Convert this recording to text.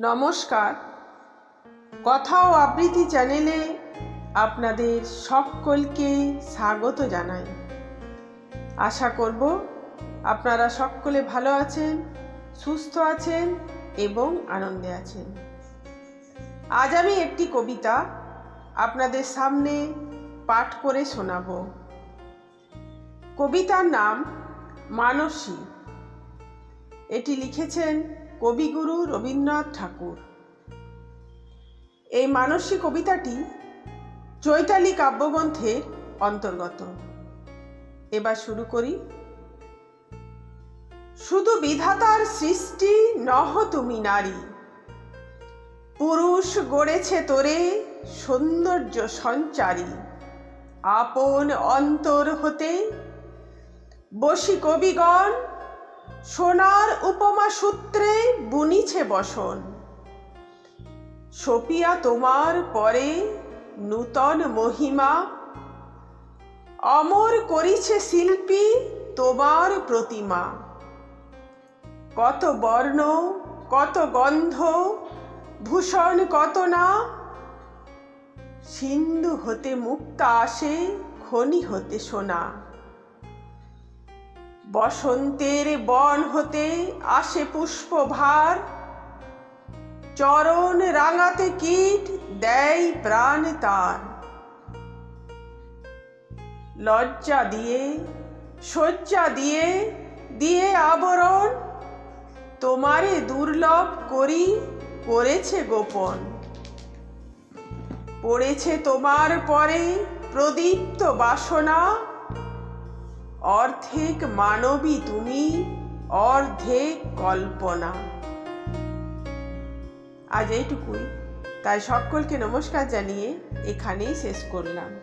নমস্কার। কথা ও আবৃত্তি চ্যানেলে আপনাদের সকলকে স্বাগত জানাই। আশা করব আপনারা সকলে ভালো আছেন, সুস্থ আছেন এবং আনন্দে আছেন। আজ আমি একটি কবিতা আপনাদের সামনে পাঠ করে শোনাব। কবিতার নাম মানসী। এটি লিখেছেন কবিগুরু রবীন্দ্রনাথ ঠাকুর। এই মানসী কবিতাটি চৈতালি কাব্যগ্রন্থের অন্তর্গত। এবার শুরু করি। শুধু বিধাতার সৃষ্টি নহ তুমি নারী। পুরুষ গড়েছে তোরে সৌন্দর্য সঞ্চারী। আপন অন্তর হতে বসি কবিগণ সোনার উপমা সূত্রে বুনিছে বসন। সপিয়া তোমার পরে নূতন মহিমা। অমর করিছে শিল্পী তোমার প্রতিমা। কত বর্ণ, কত গন্ধ, ভূষণ কত না। সিন্ধু হতে মুক্তা আসে, খনি হতে সোনা। বসন্তের বন হতে আসে পুষ্প ভার চরণ রাঙাতে কীট দেয় প্রাণ তার। লজ্জা দিয়ে, শয্যা দিয়ে দিয়ে আবরণ। তোমারে দুর্লভ করি করেছে গোপন। পড়েছে তোমার পরে প্রদীপ্ত বাসনা। অর্ধেক মানবী তুমি অর্ধেক কল্পনা। আজ এইটুকুই। তাই সকলকে নমস্কার জানিয়ে এখানেই শেষ করলাম।